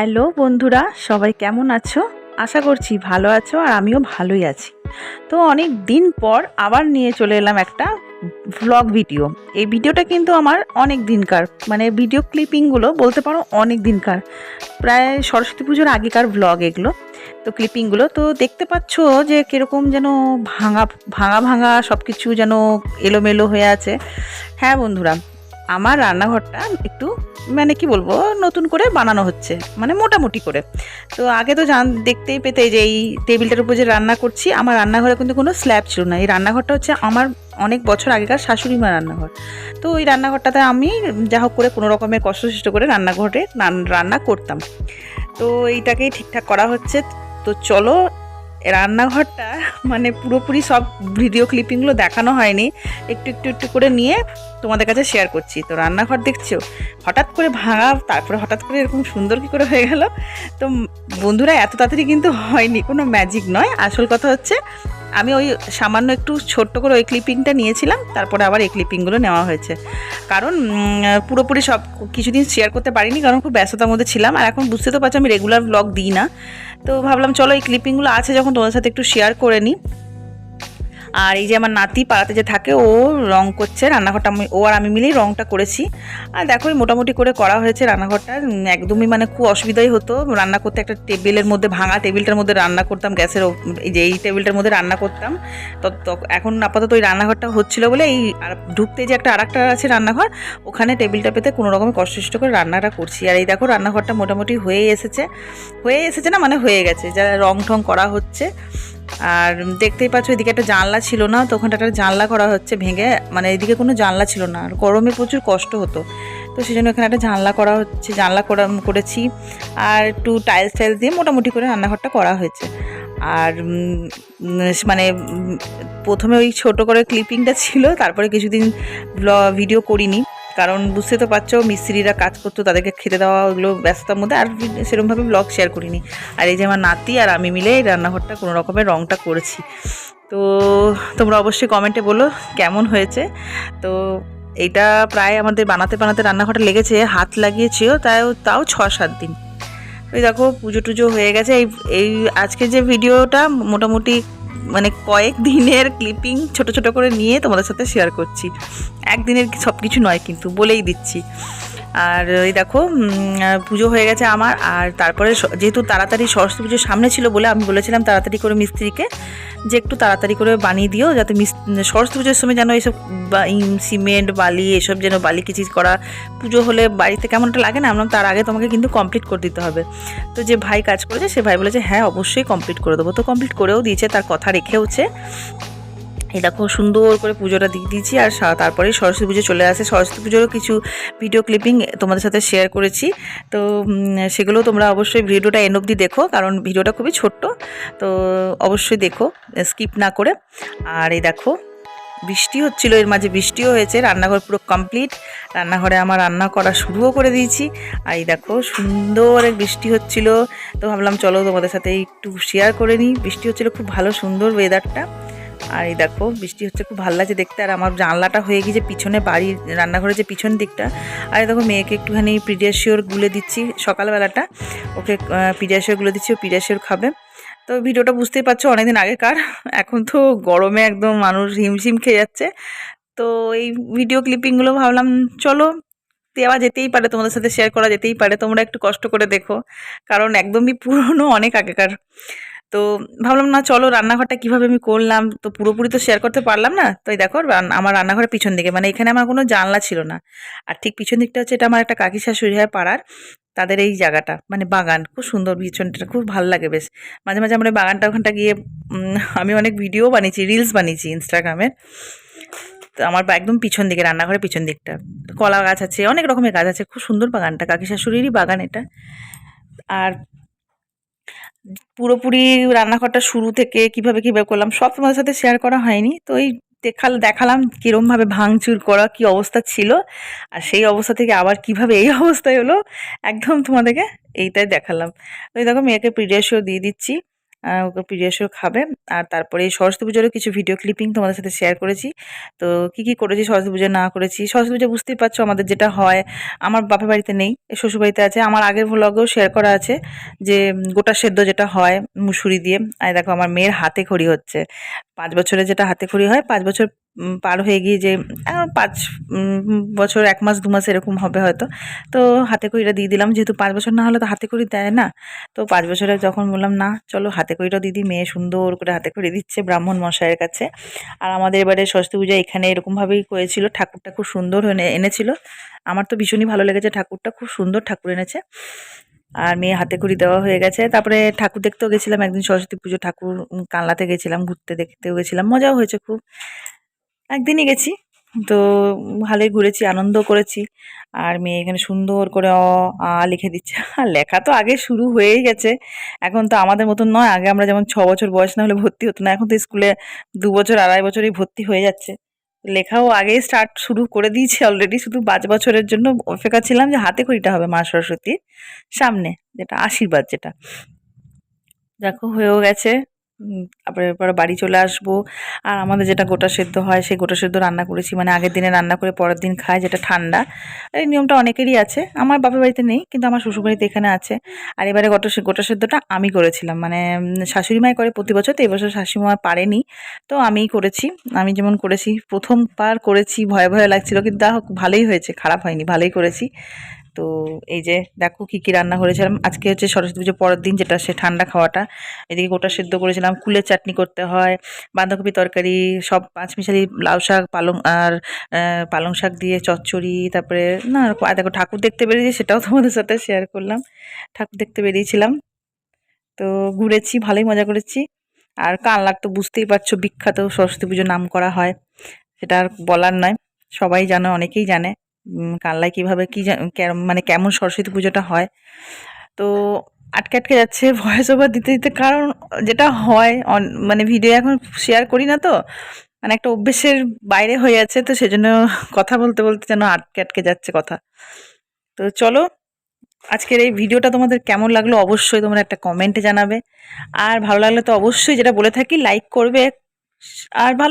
Hello বন্ধুরা, সবাই কেমন আছো? আশা করছি ভালো আছো আর আমিও ভালোই আছি। তো অনেক দিন পর আবার নিয়ে চলে এলাম একটা ভ্লগ ভিডিও এই ভিডিওটা কিন্তু আমার অনেক দিনকার মানে ভিডিও ক্লিপিংগুলো বলতে পারো অনেক দিনকার। প্রায় সরস্বতী পুজোর আগেকার ভ্লগ এগুলো, তো ক্লিপিংগুলো তো দেখতে পাচ্ছ যে কীরকম যেন ভাঙা ভাঙা ভাঙা সব কিছু যেন এলোমেলো হয়ে আছে। হ্যাঁ বন্ধুরা আমার রান্নাঘরটা একটু মানে কি বলব, নতুন করে বানানো হচ্ছে মানে মোটামুটি করে। তো আগে তো জান, দেখতেই পেতে যে এই টেবিলটার উপর যে রান্না করছি, আমার রান্নাঘরে কিন্তু কোনো স্ল্যাব ছিল না। এই রান্নাঘরটা হচ্ছে আমার অনেক বছর আগেকার শাশুড়ি মা রান্নাঘর। তো ওই রান্নাঘরটাতে আমি যা হোক করে কোনো রকমের কষ্ট করে রান্নাঘরে রান- রান্না করতাম। তো এইটাকেই ঠিকঠাক করা হচ্ছে। তো চলো রান্নাঘরটা মানে পুরোপুরি সব ভিডিও ক্লিপিংগুলো দেখানো হয়নি। একটু একটু একটু করে নিয়ে তোমাদের কাছে শেয়ার করছি। তো রান্নাঘর দেখছ? হঠাৎ করে ভাঙা, তারপরে হঠাৎ করে এরকম সুন্দর কী করে হয়ে গেল? তো বন্ধুরা, এত তাড়াতাড়ি কিন্তু হয়নি, কোনো ম্যাজিক নয়। আসল কথা হচ্ছে আমি ওই সামান্য একটু ছোট্ট করে ওই ক্লিপিংটা নিয়েছিলাম, তারপরে আবার এই ক্লিপিংগুলো নেওয়া হয়েছে। কারণ পুরোপুরি সব কিছুদিন শেয়ার করতে পারিনি, কারণ খুব ব্যস্ততার মধ্যে ছিলাম। আর এখন বুঝতে তো পারছি, আমি রেগুলার ব্লগ দিই না। তো ভাবলাম, চলো এই ক্লিপিংগুলো আছে, যখন তোমাদের সাথে একটু শেয়ার করে নিই। আর এই যে আমার নাতি পাড়াতে যে থাকে, ও রং করছে রান্নাঘরটা আমি, ও আর আমি মিলেই রংটা করেছি। আর দেখো মোটামুটি করে করা হয়েছে রান্নাঘরটা। একদমই মানে খুব অসুবিধাই হতো রান্না করতে। একটা টেবিলের মধ্যে ভাঙা টেবিলটার মধ্যে রান্না করতাম, গ্যাসের এই যে এই টেবিলটার মধ্যে রান্না করতাম। তো এখন আপাতত ওই রান্নাঘরটা হচ্ছিল বলে এই আর ঢুকতে যে একটা আরেকটা আছে রান্নাঘর, ওখানে টেবিলটা পেতে কোনো রকমের কষ্ট করে রান্নাটা করছি। আর এই দেখো, রান্নাঘরটা মোটামুটি হয়ে এসেছে। হয়ে এসেছে না মানে হয়ে গেছে। যা রং ঠং করা হচ্ছে। আর দেখতেই পাচ্ছ, এদিকে একটা জানলা ছিল না তো ওখানটা একটা জানলা করা হচ্ছে ভেঙে মানে এদিকে কোনো জানলা ছিল না। আর গরমে প্রচুর কষ্ট হতো। তো সেই জন্য এখানে একটা জানলা করা হচ্ছে, জানলা করা করেছি। আর একটু টাইলস টাইলস দিয়ে মোটামুটি করে রান্নাঘরটা করা হয়েছে। আর মানে প্রথমে ওই ছোট করে ক্লিপিংটা ছিল, তারপরে কিছুদিন ভিডিও করিনি। কারণ বুঝতে তো পারছ, মিস্ত্রিরা কাজ করতো, তাদেরকে খেতে দেওয়া, ওগুলো ব্যস্ততার মধ্যে আর সেরকমভাবে ব্লগ শেয়ার করিনি। আর এই যে আমার নাতি আর আমি মিলে এই রান্নাঘরটা কোনো রকমের রঙটা করেছি। তো তোমরা অবশ্যই কমেন্টে বলো কেমন হয়েছে। তো এইটা প্রায় আমাদের বানাতে বানাতে রান্নাঘরটা লেগেছে, হাত লাগিয়েছিও, তাও তাও ছ সাত দিন। ওই দেখো, পুজো টুজো হয়ে গেছে। এই এই আজকে যে ভিডিওটা মোটামুটি মানে কয়েক দিনের ক্লিপিং ছোট ছোট করে নিয়ে তোমাদের সাথে শেয়ার করছি। একদিনের সব কিছু নয় কিন্তু বলেই দিচ্ছি। আর এই দেখো পুজো হয়ে গেছে আমার। আর তারপরে যেহেতু তাড়াতাড়ি সরস্বতী পুজোর সামনে ছিল বলে আমি বলেছিলাম তাড়াতাড়ি করে মিস্ত্রিকে যে একটু তাড়াতাড়ি করে বানিয়ে দিও, যাতে সরস্বতী পুজোর সময় যেন এইসব সিমেন্ট, বালি, এসব যেন বালি কিচিজ করা, পুজো হলে বাড়িতে কেমনটা লাগে না, আমরা তার আগে তোমাকে কিন্তু কমপ্লিট করে দিতে হবে। তো যে ভাই কাজ করেছে, সে ভাই বলেছে হ্যাঁ অবশ্যই কমপ্লিট করে দেবো। তো কমপ্লিট করেও দিয়েছে, তার কথা রেখেওছে। এই দেখো সুন্দর করে পুজোটা দিয়ে দিয়েছি আর সা- তারপরে সরস্বতী পুজো চলে আসে। সরস্বতী পুজোরও কিছু ভিডিও ক্লিপিং তোমাদের সাথে শেয়ার করেছি। তো সেগুলো তোমরা অবশ্যই ভিডিওটা এন অবধি দেখো, কারণ ভিডিওটা খুবই ছোট্ট। তো, অবশ্যই দেখো স্কিপ না করে। আর এই দেখো, বৃষ্টি হচ্ছিল, এর মাঝে বৃষ্টিও হয়েছে, রান্নাঘর পুরো কমপ্লিট রান্নাঘরে আমার রান্না করা শুরুও করে দিয়েছি। আর এই দেখো, সুন্দর এক বৃষ্টি হচ্ছিল। তো ভাবলাম, চলো তোমাদের সাথে একটু শেয়ার করে নিই। বৃষ্টি হচ্ছিল খুব ভালো, সুন্দর ওয়েদারটা আর এই দেখো, বৃষ্টি হচ্ছে, খুব ভালো লাগছে দেখতে। আর আমার জানলাটা হয়ে গিয়েছে, পিছনে বাড়ির রান্নাঘরের যে পিছন দিকটা। আর এই দেখো, মেয়েকে একটুখানি পিডিয়াশিওর গুলে দিচ্ছি সকালবেলাটা। ওকে পিডিয়াশিওর গুলে দিচ্ছি, ও পিডিয়াশিওর খাবে। তো ভিডিওটা বুঝতেই পারছ, অনেকদিন আগেকার। এখন তো গরমে একদম মানুষ হিমশিম খেয়ে যাচ্ছে। তো এই ভিডিও ক্লিপিংগুলো ভাবলাম, চলো, দেওয়া যেতেই পারে, তোমাদের সাথে শেয়ার করা যেতেই পারে। তোমরা একটু কষ্ট করে দেখো, কারণ একদমই পুরনো, অনেক আগেকার। তো ভাবলাম, না, চলো রান্নাঘরটা কীভাবে আমি করলাম? তো পুরোপুরি তো শেয়ার করতে পারলাম না। তো এই দেখো আমার রান্নাঘরের পিছন দিকে মানে এখানে আমার কোনো জানলা ছিল না। আর ঠিক পিছন দিকটা হচ্ছে এটা আমার একটা কাকি শাশুড়ি হয় পাড়ার, তাদের এই জায়গাটা মানে বাগান। খুব সুন্দর পিছনটা, খুব ভালো লাগে বেশ। মাঝে মাঝে আমরা বাগানটা ওখানটা গিয়ে আমি অনেক ভিডিও বানিয়েছি রিলস বানিয়েছি ইনস্টাগ্রামে তো আমার একদম পিছন দিকে, রান্নাঘরের পিছন দিকটা। কলা গাছ আছে, অনেক রকমের গাছ আছে, খুব সুন্দর বাগানটা কাকি শাশুড়িরই বাগান এটা। আর পুরোপুরি রান্নাঘরটা শুরু থেকে কীভাবে কীভাবে করলাম, সব তোমাদের সাথে শেয়ার করা হয়নি। তো এই দেখাল, দেখালাম কিরমভাবে ভাঙচুর করা, কি অবস্থা ছিল আর সেই অবস্থা থেকে আবার কীভাবে এই অবস্থায় হলো, একদম তোমাদেরকে এইটাই দেখালাম। ওই দেখো মেয়েকে পিডিয়াশিও দিয়ে দিচ্ছি। ওকে প্রিয়াসও খাবে। আর তারপরে সরস্বতী পুজোরও কিছু ভিডিও ক্লিপিং তোমাদের সাথে শেয়ার করেছি। তো কি কি করেছি সরস্বতী পুজো না করেছি? সরস্বতী পুজো বুঝতেই পারছ আমাদের যেটা হয়, আমার বাপের বাড়িতে নেই শ্বশুর বাড়িতে আছে। আমার আগের ভ্লগেও শেয়ার করা আছে যে, গোটা সেদ্ধ যেটা হয় মুসুরি দিয়ে। আর দেখো, আমার মেয়ের হাতে খড়ি হচ্ছে। পাঁচ বছরে যেটা হাতে খড়ি হয়, পাঁচ বছর পার হয়ে গিয়ে যে পাঁচ বছর, এক মাস, দু মাস এরকম হবে হয়তো। তো হাতে খড়িটা দিয়ে দিলাম, যেহেতু পাঁচ বছর না হলে তো হাতে খড়ি দেয় না। তো পাঁচ বছরে যখন বললাম, না, চলো হাতে খড়িটা দিদি মেয়ে সুন্দর করে হাতে খড়ি দিচ্ছে ব্রাহ্মণ মশাইয়ের কাছে। আর আমাদের এবারে সরস্বতী পূজা এখানে এরকমভাবেই করেছিল ঠাকুরটা খুব সুন্দর এনে, এনেছিল। আমার তো ভীষণই ভালো লেগেছে, ঠাকুরটা খুব সুন্দর ঠাকুর এনেছে। আর মেয়ে হাতে খড়ি দেওয়া হয়ে গেছে। তারপরে ঠাকুর দেখতেও গেছিলাম, একদিন সরস্বতী পুজো, ঠাকুর কানলাতে গেছিলাম, ঘুরতে দেখতেও গেছিলাম। মজাও হয়েছে খুব। একদিনই গেছি, তো ভালোই ঘুরেছি, আনন্দ করেছি। আর মেয়ে এখানে সুন্দর করে অ, আ লিখে দিচ্ছে। আর লেখা তো আগে শুরু হয়েই গেছে। এখন তো আমাদের মতন নয়। আগে আমরা যেমন ছ বছর বয়স না হলে ভর্তি হতো না, এখন তো স্কুলে দু বছর, আড়াই বছরেই ভর্তি হয়ে যাচ্ছে। লেখাও আগেই স্টার্ট শুরু করে দিয়েছে অলরেডি শুধু পাঁচ বছরের জন্য অপেক্ষা ছিলাম যে হাতে খড়িটা হবে মা সরস্বতীর সামনে, যেটা আশীর্বাদ যেটা। দেখো, হয়েও গেছে। তারপরে এরপরে বাড়ি চলে আসব। আর আমাদের যেটা গোটা সেদ্ধ হয় সেই গোটা সেদ্ধ রান্না করেছি। মানে আগের দিনে রান্না করে পরের দিন খায় যেটা ঠান্ডা। এই নিয়মটা অনেকেরই আছে। আমার বাপের বাড়িতে নেই কিন্তু আমার শ্বশুর বাড়িতে এখানে আছে। আর এবারে গোটা গোটা সেদ্ধটা আমি করেছিলাম। মানে উম, শাশুড়ি মাই করে প্রতি বছর তো এবছর শাশুড়ি মা পারেনি। তো আমিই করেছি। আমি যেমন করেছি প্রথমবার করেছি ভয়ে ভয়ে লাগছিল কিন্তু তা ভালোই হয়েছে খারাপ হয়নি ভালোই করেছি। তো এই যে দেখো কী কী রান্না করেছিলাম। আজকে হচ্ছে সরস্বতী পুজো পরের দিন যেটা সে ঠান্ডা খাওয়াটা। এদিকে গোটা সেদ্ধ করেছিলাম, কুলের চাটনি করতে হয়, বাঁধাকপি তরকারি, সব পাঁচমিশালি লাউ শাক, পালং আর পালং শাক দিয়ে চচ্চড়ি, তারপরে না, আর দেখো ঠাকুর দেখতে বেরিয়েছি সেটাও তোমাদের সাথে শেয়ার করলাম। ঠাকুর দেখতে বেরিয়েছিলাম। তো ঘুরেছি, ভালোই মজা করেছি। আর কানলার তো বুঝতেই পারছ, বিখ্যাত সরস্বতী পুজো নাম করা হয়। সেটা আর বলার নয়, সবাই জানে, অনেকেই জানে। কানলায় কীভাবে কী মানে কেমন সরস্বতী পুজোটা হয়। তো আটকে আটকে যাচ্ছে ভয়েস ওভার দিতে দিতে, কারণ যেটা হয় মানে ভিডিও এখন শেয়ার করি না তো মানে একটা অভ্যেসের বাইরে হয়ে যাচ্ছে, তো সেজন্য কথা বলতে বলতে যেন আটকে আটকে যাচ্ছে কথা। তো চলো, আজকের এই ভিডিওটা তোমাদের কেমন লাগল অবশ্যই তোমরা একটা কমেন্টে জানাবে। আর ভালো লাগলে তো অবশ্যই যেটা বলে থাকি লাইক করবে। আর ভালো